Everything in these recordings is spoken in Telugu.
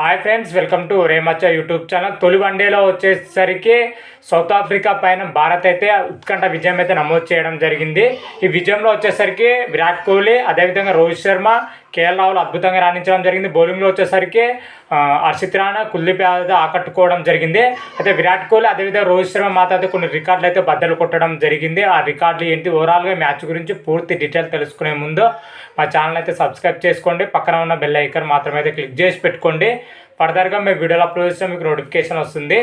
హాయ్ ఫ్రెండ్స్ వెల్కమ్ టు రేమచ్చ యూట్యూబ్ ఛానల్ తొలి వన్డేలో వచ్చేసరికి సౌత్ ఆఫ్రికా పైన భారత్ అయితే ఉత్కంఠ విజయం అయితే నమోదు చేయడం జరిగింది. ఈ విజయంలో వచ్చేసరికి విరాట్ కోహ్లీ అదేవిధంగా రోహిత్ శర్మ కేఎల్ రాహుల్ అద్భుతంగా రాణించడం జరిగింది. బౌలింగ్లో వచ్చేసరికి అర్షిత్ హర్షిత్ రాణా కుల్దీప్ యాదవ్ ఆకట్టుకోవడం జరిగింది. అయితే విరాట్ కోహ్లీ అదేవిధంగా రోహిత్ శర్మ మాత్రం కొన్ని రికార్డులు అయితే బద్దలు కొట్టడం జరిగింది. ఆ రికార్డులు ఏంటి? ఓవరాల్గా మ్యాచ్ గురించి పూర్తి డీటెయిల్ తెలుసుకునే ముందు మా ఛానల్ అయితే సబ్స్క్రైబ్ చేసుకోండి. పక్కన ఉన్న బెల్ ఐకన్ మాత్రమే అయితే క్లిక్ చేసి పెట్టుకోండి. ఫర్దర్గా మేము వీడియోలు అప్లోడ్ చేస్తే మీకు నోటిఫికేషన్ వస్తుంది.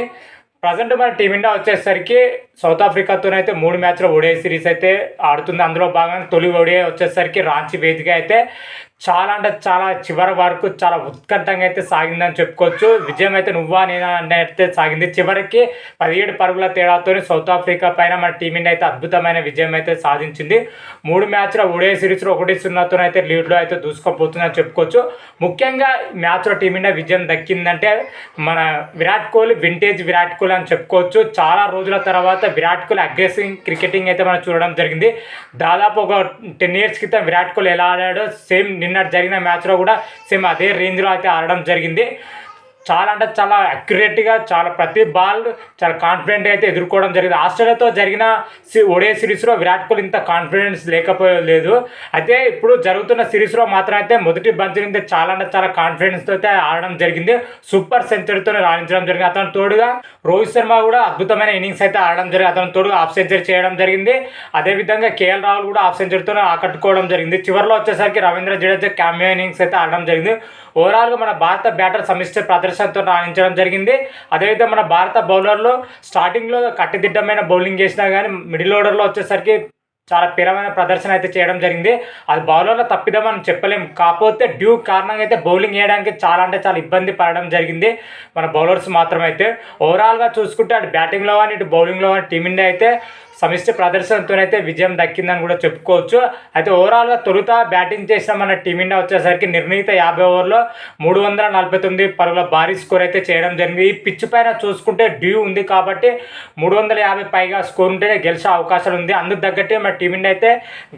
ప్రజెంట్ మన టీమిండియా వచ్చేసరికి సౌత్ ఆఫ్రికాతోనైతే మూడు మ్యాచ్ల ఓడిఐ సిరీస్ అయితే ఆడుతుంది. అందులో భాగంగా తొలి ఓడిఐ వచ్చేసరికి రాంచీ వేదిక అయితే చాలా అంటే చాలా చివరి వరకు చాలా ఉత్కంఠంగా అయితే సాగిందని చెప్పుకోవచ్చు. విజయం అయితే నువ్వా నేనా అంటే అయితే సాగింది. చివరికి పదిహేడు పరుగుల తేడాతో సౌత్ ఆఫ్రికా పైన మన టీమిండియా అయితే అద్భుతమైన విజయం అయితే సాధించింది. మూడు మ్యాచ్ల ఓడిఐ సిరీస్లో ఒకటి సున్నాతో అయితే లీడ్లో అయితే దూసుకుపోతుందని చెప్పుకోవచ్చు. ముఖ్యంగా మ్యాచ్లో టీమిండియా విజయం దక్కిందంటే మన విరాట్ కోహ్లీ వింటేజ్ విరాట్ కోహ్లీ అని చెప్పుకోవచ్చు. చాలా రోజుల తర్వాత విరాట్ కోహ్లీ అగ్రెసివ్ క్రికెటింగ్ అయితే మనం చూడడం జరిగింది. దాదాపు ఒక టెన్ ఇయర్స్ క్రితం విరాట్ కోహ్లీ ఎలా ఆడాడో సేమ్ నిన్నటి జరిగిన మ్యాచ్లో కూడా సేమ్ అదే రేంజ్లో అయితే ఆడడం జరిగింది. చాలా అంటే చాలా అక్యురేట్గా చాలా ప్రతి బాల్ చాలా కాన్ఫిడెంట్గా అయితే ఎదుర్కోవడం జరిగింది. ఆస్ట్రేలియాతో జరిగిన సి ఒడే సిరీస్లో విరాట్ కోహ్లీ ఇంత కాన్ఫిడెన్స్ లేకపోలేదు. అయితే ఇప్పుడు జరుగుతున్న సిరీస్లో మాత్రం అయితే మొదటి బంతి చాలా అంటే చాలా కాన్ఫిడెన్స్తో అయితే ఆడడం జరిగింది. సూపర్ సెంచరీతో రాణించడం జరిగింది. అతను తోడుగా రోహిత్ శర్మ కూడా అద్భుతమైన ఇన్నింగ్స్ అయితే ఆడడం జరిగింది. అతను తోడుగా హాఫ్ సెంచరీ చేయడం జరిగింది. అదేవిధంగా కేఎల్ రాహుల్ కూడా హాఫ్ సెంచరీతో ఆకట్టుకోవడం జరిగింది. చివరిలో వచ్చేసరికి రవీంద్ర జడేజా క్యామియో ఇన్నింగ్స్ అయితే ఆడడం జరిగింది. ఓవరాల్గా మన భారత బ్యాటర్ సమిష్టి ప్రదర్శనతో రాణించడం జరిగింది. అదేవిధంగా మన భారత బౌలర్లు స్టార్టింగ్లో కట్టుదిట్టమైన బౌలింగ్ చేసినా కానీ మిడిల్ ఆర్డర్లో వచ్చేసరికి చాలా పీరమైన ప్రదర్శన అయితే చేయడం జరిగింది. అది బౌలర్ల తప్పిదమని చెప్పలేం. కాకపోతే డ్యూ కారణంగా అయితే బౌలింగ్ వేయడానికి చాలా అంటే చాలా ఇబ్బంది పడడం జరిగింది మన బౌలర్స్ మాత్రమైతే. ఓవరాల్గా చూసుకుంటే అటు బ్యాటింగ్లో కానీ ఇటు బౌలింగ్లో కానీ టీమిండియా అయితే సమిష్టి ప్రదర్శనతోనైతే విజయం దక్కిందని కూడా చెప్పుకోవచ్చు. అయితే ఓవరాల్గా తొలుత బ్యాటింగ్ చేసిన మన టీమిండియా వచ్చేసరికి నిర్ణీత యాభై ఓవర్లో మూడు వందల నలభై తొమ్మిది పరుగుల భారీ స్కోర్ అయితే చేయడం జరిగింది. ఈ పిచ్ పైన చూసుకుంటే డ్యూ ఉంది కాబట్టి మూడు వందల యాభై పైగా స్కోర్ ఉంటేనే గెలిచే అవకాశాలు ఉంది. అందుకు తగ్గట్టే మన టీమిండియా అయితే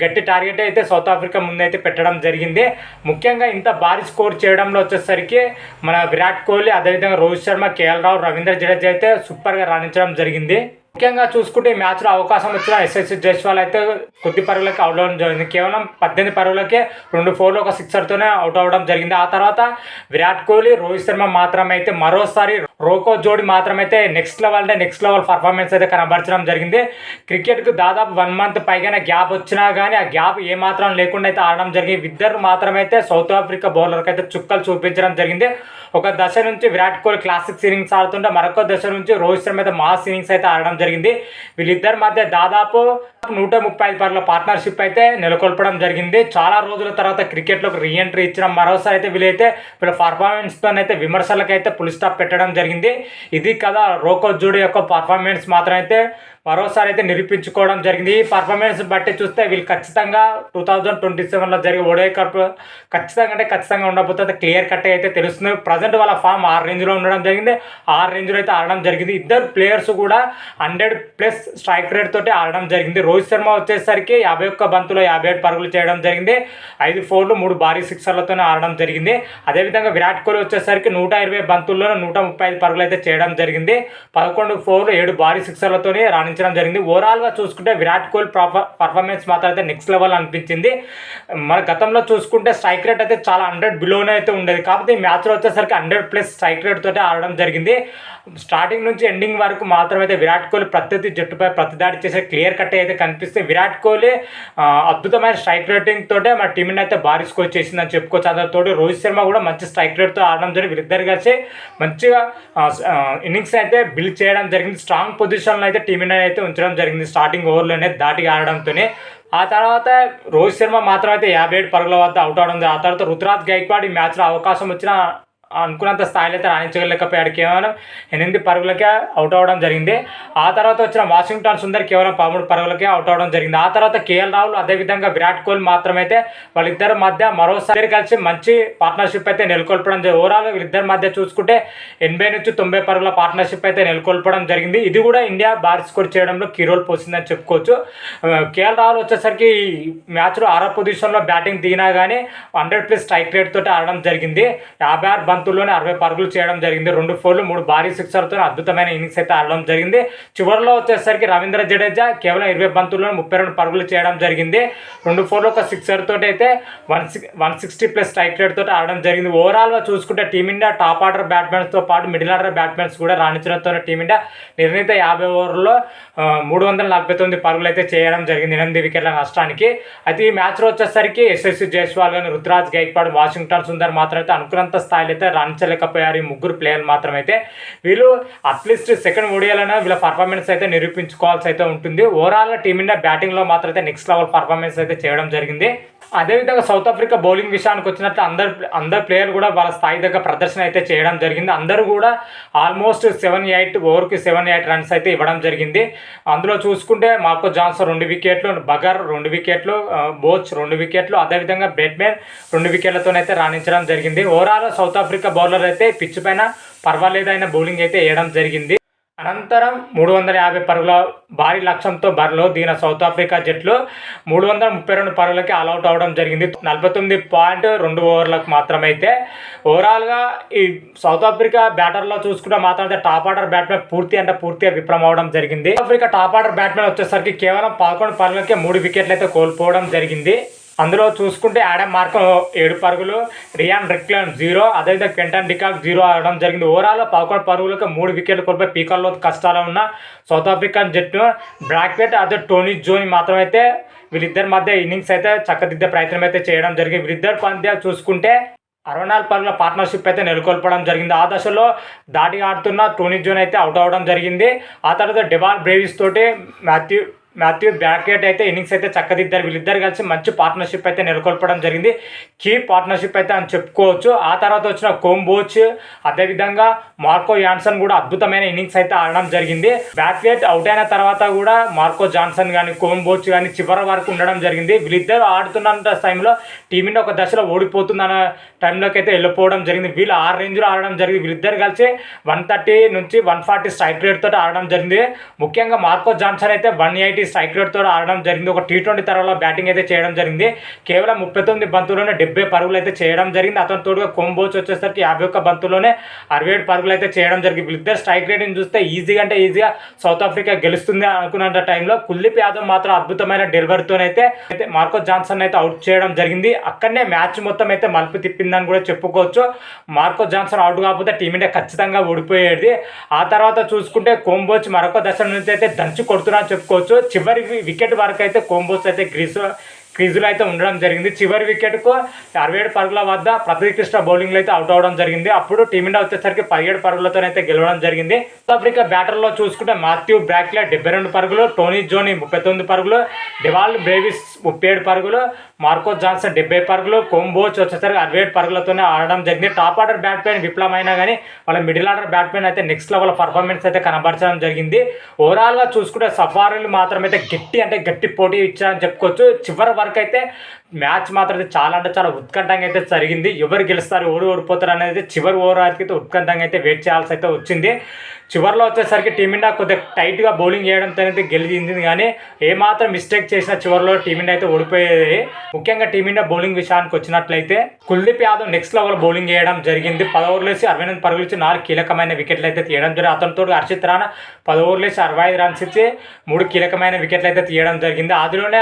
గట్టి టార్గెట్ అయితే సౌత్ ఆఫ్రికా ముందైతే పెట్టడం జరిగింది. ముఖ్యంగా ఇంత భారీ స్కోర్ చేయడంలో వచ్చేసరికి మన విరాట్ కోహ్లీ అదేవిధంగా రోహిత్ శర్మ కేఎల్ రావు రవీంద్ర జడేజా అయితే సూపర్గా రాణించడం జరిగింది. ముఖ్యంగా చూసుకుంటే మ్యాచ్లో అవకాశం వచ్చిన ఎస్ఎస్సి జైస్వాల్ అయితే కొద్ది పరుగులకి అవుట్ అవ్వడం జరిగింది. కేవలం పద్దెనిమిది పరుగులకే రెండు ఫోర్లు ఒక సిక్సర్తోనే అవుట్ అవ్వడం జరిగింది. ఆ తర్వాత విరాట్ కోహ్లీ రోహిత్ శర్మ మాత్రమే అయితే మరోసారి రోకో జోడి మాత్రమైతే నెక్స్ట్ లెవెల్ అంటే నెక్స్ట్ లెవెల్ పర్ఫార్మెన్స్ అయితే కనబరచడం జరిగింది. క్రికెట్కు దాదాపు వన్ మంత్ పైగానే గ్యాప్ వచ్చినా కానీ ఆ గ్యాప్ ఏ మాత్రం లేకుండా అయితే ఆడడం జరిగింది. ఇద్దరు మాత్రమైతే సౌత్ ఆఫ్రికా బౌలర్కి అయితే చుక్కలు చూపించడం జరిగింది. ఒక దశ నుంచి విరాట్ కోహ్లీ క్లాసిక్ ఇన్నింగ్స్ ఆడుతుంటే మరొక దశ నుంచి రోహిత్ శర్మ అయితే మాస్ ఇన్నింగ్స్ అయితే ఆడడం జరిగింది. వీళ్ళిద్దరి మధ్య దాదాపు నూట ముప్పై ఐదు పర్ల పార్ట్నర్షిప్ అయితే నెలకొల్పడం జరిగింది. చాలా రోజుల తర్వాత క్రికెట్లోకి రీఎంట్రీ ఇచ్చిన మరోసారి అయితే వీళ్ళైతే వీళ్ళ పర్ఫార్మెన్స్తో అయితే విమర్శలకైతే పులి స్టాప్ పెట్టడం జరిగింది. ఇది కదా రోకో జోడి యొక్క పర్ఫార్మెన్స్ మాత్రం అయితే మరోసారి అయితే నిరూపించుకోవడం జరిగింది. ఈ పర్ఫార్మెన్స్ బట్టి చూస్తే వీళ్ళు ఖచ్చితంగా టూ థౌజండ్ ట్వంటీ సెవెన్లో జరిగే ఓడే కప్ ఖచ్చితంగా అంటే ఖచ్చితంగా ఉండబోతుంది. క్లియర్ కట్ అయితే తెలుస్తుంది. ప్రజెంట్ వాళ్ళ ఫామ్ ఆరు రేంజ్లో ఉండడం జరిగింది. ఆరు రేంజ్లో అయితే ఆడడం జరిగింది. ఇద్దరు ప్లేయర్స్ కూడా హండ్రెడ్ ప్లస్ స్ట్రైక్ రేట్ తోటి ఆడడం జరిగింది. రోహిత్ శర్మ వచ్చేసరికి యాభై ఒక్క బంతులో యాభై ఏడు పరుగులు చేయడం జరిగింది. ఐదు ఫోర్లు మూడు భారీ సిక్సర్లతోనే ఆడడం జరిగింది. అదేవిధంగా విరాట్ కోహ్లీ వచ్చేసరికి నూట ఇరవై బంతుల్లో నూట ముప్పై ఐదు పరుగులు అయితే చేయడం జరిగింది. పదకొండు ఫోర్లు ఏడు భారీ సిక్సర్లతోనే రాణించడం జరిగింది. ఓవరాల్గా చూసుకుంటే విరాట్ కోహ్లీ పర్ఫార్మెన్స్ మాత్రం అయితే నెక్స్ట్ లెవెల్ అనిపించింది. మన గతంలో చూసుకుంటే స్ట్రైక్ రేట్ అయితే చాలా హండ్రెడ్ బిలోనే అయితే ఉండేది. కాకపోతే ఈ మ్యాచ్లో వచ్చేసరికి హండ్రెడ్ ప్లస్ స్ట్రైక్ రేట్ తోటే ఆడడం జరిగింది. స్టార్టింగ్ నుంచి ఎండింగ్ వరకు మాత్రం అయితే విరాట్ కోహ్లీ ప్రతి జట్టుపై ప్రతిదాడి చేసే క్లియర్ కట్ అయితే కనిపిస్తే విరాట్ కోహ్లీ అద్భుతమైన స్ట్రైక్ రేటింగ్ తోటే మన టీంని అయితే భారీ స్కోర్ చేసిందని చెప్పుకోవచ్చు. అతనితో రోహిత్ శర్మ కూడా మంచి స్ట్రైక్ రేట్తో ఆడడం జరిగింది. వీరిద్దరు కలిసి మంచిగా ఇన్నింగ్స్ అయితే బిల్డ్ చేయడం జరిగింది. స్ట్రాంగ్ పొజిషన్లో అయితే టీమిండియా అయితే ఉంచడం జరిగింది. స్టార్టింగ్ ఓవర్లోనే దాటిగా ఆడడంతోనే. ఆ తర్వాత రోహిత్ శర్మ మాత్రం అయితే యాభై ఏడు పరుగుల వద్ద అవుట్ అవడం ఆ తర్వాత రుతురాజ్ గైక్వాడ్ ఈ మ్యాచ్లో అవకాశం వచ్చిన అనుకున్నంత స్థాయిలో అయితే రాణించగలేకపోయాడు. కేవలం ఎనిమిది పరుగులకే అవుట్ అవ్వడం జరిగింది. ఆ తర్వాత వచ్చిన వాషింగ్టన్ సుందర్ కేవలం పదమూడు పరుగులకే అవుట్ అవ్వడం జరిగింది. ఆ తర్వాత కేఎల్ రాహుల్ అదేవిధంగా విరాట్ కోహ్లీ మాత్రమైతే వాళ్ళిద్దరి మధ్య మరోసారి కలిసి మంచి పార్ట్నర్షిప్ అయితే నెలకొల్పడం జరిగింది ఓవరాల్ వీళ్ళిద్దరి మధ్య చూసుకుంటే ఎనభై నుంచి తొంభై పరుగుల పార్ట్నర్షిప్ అయితే నెలకొల్పడం జరిగింది. ఇది కూడా ఇండియా భారత్ స్కోర్ చేయడంలో కీ రోల్ పోసిందని చెప్పుకోవచ్చు. కేఎల్ రాహుల్ వచ్చేసరికి ఈ మ్యాచ్లో ఆరో పొజిషన్లో బ్యాటింగ్ దిగినా కానీ హండ్రెడ్ ప్లస్ స్ట్రైక్ రేట్ తోటి ఆడడం జరిగింది. యాభై ఆరు బంతుల్లోనే అరవై పరుగులు చేయడం జరిగింది. రెండు ఫోర్లు మూడు భారీ సిక్సర్తో అద్భుతమైన ఇన్నింగ్స్ అయితే ఆడడం జరిగింది. చివరిలో వచ్చేసరికి రవీంద్ర జడేజా కేవలం ఇరవై బంతుల్లో ముప్పై రెండు పరుగులు చేయడం జరిగింది. రెండు ఫోర్లు ఒక సిక్సర్ తోటి అయితే one six one sixty plus strike rate తోటి ఆడడం జరిగింది. ఓవరాల్గా చూసుకుంటే టీమిండియా టాప్ ఆర్డర్ బ్యాట్స్మెన్స్తో పాటు మిడిల్ ఆర్డర్ బ్యాట్స్మెన్స్ కూడా రాణించడంతో టీమిండియా నిర్ణీత యాభై ఓవర్లో మూడు వందల నలభై తొమ్మిది పరుగులు అయితే చేయడం జరిగింది ఎనిమిది వికెట్ల నష్టానికి. అయితే ఈ మ్యాచ్లో వచ్చేసరికి ఎస్ఎస్సి జైస్వాల్ కానీ రుతురాజ్ గైక్వాడ్ వాషింగ్టన్ సుందర్ మాత్రం అయితే అనుకున్నంత స్థాయిలో అయితే రాణించలేకపోయారు ఈ ముగ్గురు ప్లేయర్లు మాత్రం అయితే వీళ్ళు అట్లీస్ట్ సెకండ్ ఓడియాలైనా వీళ్ళ పర్ఫార్మెన్స్ అయితే నిరూపించుకోవాల్సి అయితే ఉంటుంది. ఓవరాల్గా టీమిండియా బ్యాటింగ్లో మాత్రం అయితే నెక్స్ట్ లెవెల్ పర్ఫార్మెన్స్ అయితే చేయడం జరిగింది. అదేవిధంగా సౌత్ ఆఫ్రికా బౌలింగ్ విషయానికి వచ్చినట్లు అందరు అందరు ప్లేయర్ కూడా వాళ్ళ స్థాయి దగ్గర ప్రదర్శన అయితే చేయడం జరిగింది. అందరూ కూడా ఆల్మోస్ట్ సెవెన్ ఎయిట్ ఓవర్కి సెవెన్ ఎయిట్ రన్స్ అయితే ఇవ్వడం జరిగింది. అందులో చూసుకుంటే మార్కో జాన్సన్ రెండు వికెట్లు బగర్ రెండు వికెట్లు బోచ్ రెండు వికెట్లు అదేవిధంగా బ్రెడ్మెన్ రెండు వికెట్లతోనైతే రాణించడం జరిగింది. ఓవరాల్ సౌత్ ఆఫ్రికా బౌలర్ అయితే పిచ్ పైన పర్వాలేదైన బౌలింగ్ అయితే వేయడం జరిగింది. అనంతరం మూడు వందల యాభై పరుగుల భారీ లక్ష్యంతో బరిలో దిగిన సౌత్ ఆఫ్రికా జట్లు మూడు వందల ముప్పై రెండు పరుగులకి ఆల్అౌట్ అవడం జరిగింది. నలభై తొమ్మిది పాయింట్ రెండు ఓవర్లకు మాత్రమైతే ఓవరాల్గా ఈ సౌత్ ఆఫ్రికా బ్యాటర్లో చూసుకుంటే మాత్రం టాప్ ఆర్డర్ బ్యాట్మెన్ పూర్తి అంటే పూర్తిగా విఫలం అవడం జరిగింది. ఆఫ్రికా టాప్ ఆర్డర్ బ్యాట్మెన్ వచ్చేసరికి కేవలం పదకొండు పరుగులకే మూడు వికెట్లు అయితే కోల్పోవడం జరిగింది. అందులో చూసుకుంటే ఆడమ్ మార్కం ఏడు పరుగులు రియాన్ రిక్లన్ జీరో అదేవిధంగా కెంటన్ డికాక్ జీరో ఆడడం జరిగింది. ఓవరాల్ పదకొండు పరుగులకు మూడు వికెట్లు కోల్పోయి పీకర్లో కష్టాలు ఉన్న సౌత్ ఆఫ్రికన్ జట్టు బ్రాక్పెట్ అదే టోనీ జోని మాత్రమైతే వీళ్ళిద్దరి మధ్య ఇన్నింగ్స్ అయితే చక్కదిద్దే ప్రయత్నం అయితే చేయడం జరిగింది. వీళ్ళిద్దరి మధ్య చూసుకుంటే అరవై నాలుగు పరుగుల పార్ట్నర్షిప్ అయితే నెలకొల్పడం జరిగింది. ఆ దశలో దాటి ఆడుతున్న టోనీ జోన్ అయితే అవుట్ అవ్వడం జరిగింది. ఆ తర్వాత డెవాల్ బ్రేవిస్ తోటి మాథ్యూ మాథ్యూ బ్యాకెట్ అయితే ఇన్నింగ్స్ అయితే చక్కదిద్దారు. వీళ్ళిద్దరు కలిసి మంచి పార్ట్నర్షిప్ అయితే నెలకొల్పడం జరిగింది. కీ పార్ట్నర్షిప్ అయితే అని చెప్పుకోవచ్చు. ఆ తర్వాత వచ్చిన కోంబోచ్ అదేవిధంగా మార్కో యాన్సన్ కూడా అద్భుతమైన ఇన్నింగ్స్ అయితే ఆడడం జరిగింది. బ్యాక్వేట్ అవుట్ అయిన తర్వాత కూడా మార్కో జాన్సన్ కానీ కోంబోచ్ కానీ చివరి వరకు ఉండడం జరిగింది. వీళ్ళిద్దరు ఆడుతున్న టైంలో టీమిండియా ఒక దశలో ఓడిపోతుందన్న టైంలోకి అయితే వెళ్ళిపోవడం జరిగింది. వీళ్ళు ఆరు రేంజ్లో ఆడడం జరిగింది. వీళ్ళిద్దరు కలిసి వన్ థర్టీ నుంచి వన్ ఫార్టీ స్ట్రైక్ రేట్ తోటి ఆడడం జరిగింది. ముఖ్యంగా మార్కో జాన్సన్ అయితే వన్ ఎయిటీ స్ట్రైక్ రేట్ ఆడడం జరిగింది. ఒక టీ ట్వంటీ తరంలో బ్యాటింగ్ అయితే చేయడం జరిగింది. కేవలం ముప్పై తొమ్మిది బంతుల్లోనే డెబ్బై పరుగులు అయితే చేయడం జరిగింది. అతని తోడుగా కోంబోచ్ వచ్చేసరికి యాభై ఒక్క బంతుల్లోనే అరవై ఏడు పరుగులు అయితే చేయడం జరిగింది. వీళ్ళిద్దరు స్ట్రైక్ రేట్ని చూస్తే ఈజీగా అంటే ఈజీగా సౌత్ ఆఫ్రికా గెలుస్తుంది అనుకున్న టైంలో కుల్దీప్ యాదవ్ మాత్రం అద్భుతమైన డెలివరీతోనైతే అయితే మార్కో జాన్సన్ అయితే అవుట్ చేయడం జరిగింది. అక్కడనే మ్యాచ్ మొత్తం అయితే మలుపు తిప్పిందని కూడా చెప్పుకోవచ్చు. మార్కో జాన్సన్ అవుట్ కాకపోతే టీమిండియా ఖచ్చితంగా ఓడిపోయేది. ఆ తర్వాత చూసుకుంటే కోంబోచ్ మరొక దశ నుంచి అయితే దంచి కొడుతున్నా చెప్పుకోవచ్చు. చివరి వికెట్ వరకు అయితే కోంబోస్ అయితే గ్రీస్ క్రీజులు అయితే ఉండడం జరిగింది. చివరి వికెట్కు అరవై ఏడు పరుగుల వద్ద ప్రతికృష్ణ కృష్ణ బౌలింగ్లో అయితే అవుట్ అవడం జరిగింది. అప్పుడు టీమిండియా వచ్చేసరికి పదిహేడు పరుగులతోనైతే గెలవడం జరిగింది. సౌత్ ఆఫ్రికా బ్యాటర్లో చూసుకుంటే మాథ్యూ బ్రాక్లే డెబ్బై రెండు పరుగులు టోనీ జోని ముప్పై తొమ్మిది పరుగులు డివాల్ బ్రేవిస్ ముప్పై ఏడు పరుగులు మార్కో జాన్సన్ డెబ్బై పరుగులు కొంబోచ్ వచ్చేసరికి అరవై ఏడు పరుగులతోనే ఆడడం జరిగింది. టాప్ ఆర్డర్ బ్యాట్మెన్ విఫలమైనా కానీ వాళ్ళ మిడిల్ ఆర్డర్ బ్యాట్మెన్ అయితే నెక్స్ట్ లెవెల్ పర్ఫార్మెన్స్ అయితే కనబరచడం జరిగింది. ఓవరాల్గా చూసుకుంటే సఫారీలు మాత్రం అయితే గట్టి అంటే గట్టి పోటీ ఇచ్చారని చెప్పుకోవచ్చు. చివరి వరకు అయితే మ్యాచ్ మాత్రం అయితే చాలా అంటే చాలా ఉత్కంఠంగా అయితే జరిగింది. ఎవరు గెలుస్తారు ఎవరు ఓడిపోతారు అనేది చివరి ఓవర్ అయితే ఉత్కంఠంగా అయితే వెయిట్ చేయాల్సి అయితే వచ్చింది. చివరిలో వచ్చేసరికి టీమిండియా కొద్దిగా టైట్గా బౌలింగ్ చేయడంతో అయితే గెలిచింది. కానీ ఏమాత్రం మిస్టేక్ చేసిన చివరిలో టీమిండియా అయితే ఓడిపోయేది. ముఖ్యంగా టీమిండియా బౌలింగ్ విషయానికి వచ్చినట్లయితే Kuldeep Yadav next level bowling చేయడం జరిగింది. పదోవర్లేసి ఓవర్లు అరవై ఎనిమిది పరుగులు ఇచ్చి నాలుగు కీలకమైన వికెట్లు అయితే తీయడం జరిగింది. అతనితో హర్షిత్ రాణా పదోవర్లేసి అరవై ఐదు రన్స్ ఇచ్చి మూడు కీలకమైన వికెట్లు అయితే తీయడం జరిగింది. అందులోనే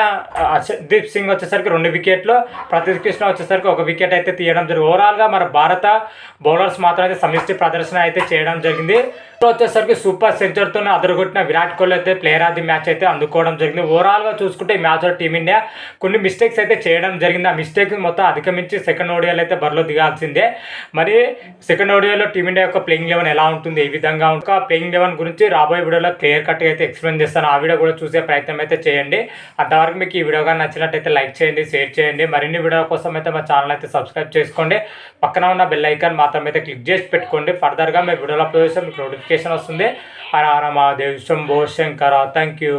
హర్షదీప్ సింగ్ వచ్చేసరికి రెండు వికెట్లు ప్రతీక్ కృష్ణ వచ్చేసరికి ఒక వికెట్ అయితే తీయడం జరిగింది. ఓవరాల్గా మన భారత బౌలర్స్ మాత్రం అయితే సమిష్టి ప్రదర్శన అయితే చేయడం జరిగింది. వచ్చేసరికి సూపర్ సెంచరీతో అదరగొట్టిన విరాట్ కోహ్లీ అయితే ప్లేయర్ ఆఫ్ ది మ్యాచ్ అయితే అందుకోవడం జరిగింది. ఓవరాల్గా చూసుకుంటే ఈ మ్యాచ్లో టీమిండియా కొన్ని మిస్టేక్స్ అయితే చేయడం జరిగింది. ఆ మిస్టేక్ మొత్తం అధిగమించి సెకండ్ ఓడియాలో అయితే బరిలో దిగాల్సిందే. మరి సెకండ్ ఓడియాలో టీమిండియా యొక్క ప్లేయింగ్ లెవెన్ ఎలా ఉంటుంది? ఏ విధంగా ఇంకా ప్లేయింగ్ లెవెన్ గురించి రాబోయే వీడియోలో క్లియర్ కట్గా అయితే ఎక్స్ప్లెయిన్ చేస్తాను. ఆ వీడియో కూడా చూసే ప్రయత్నం అయితే చేయండి. అంతవరకు మీకు ఈ వీడియో కానీ నచ్చినట్టయితే లైక్ చేయండి షేర్ చేయండి. మరిన్ని వీడియో కోసం అయితే మా ఛానల్ అయితే సబ్స్క్రైబ్ చేసుకోండి. పక్కన ఉన్న బెల్ ఐకాన్ మాత్రం అయితే క్లిక్ చేసి పెట్టుకోండి. ఫర్దర్గా మేము వీడియోలో అప్లోడ్ చేస్తే మీకు నోటిఫికేషన్ వస్తుంది హర హర మహాదేవ్. శంభో శంకర. Thank you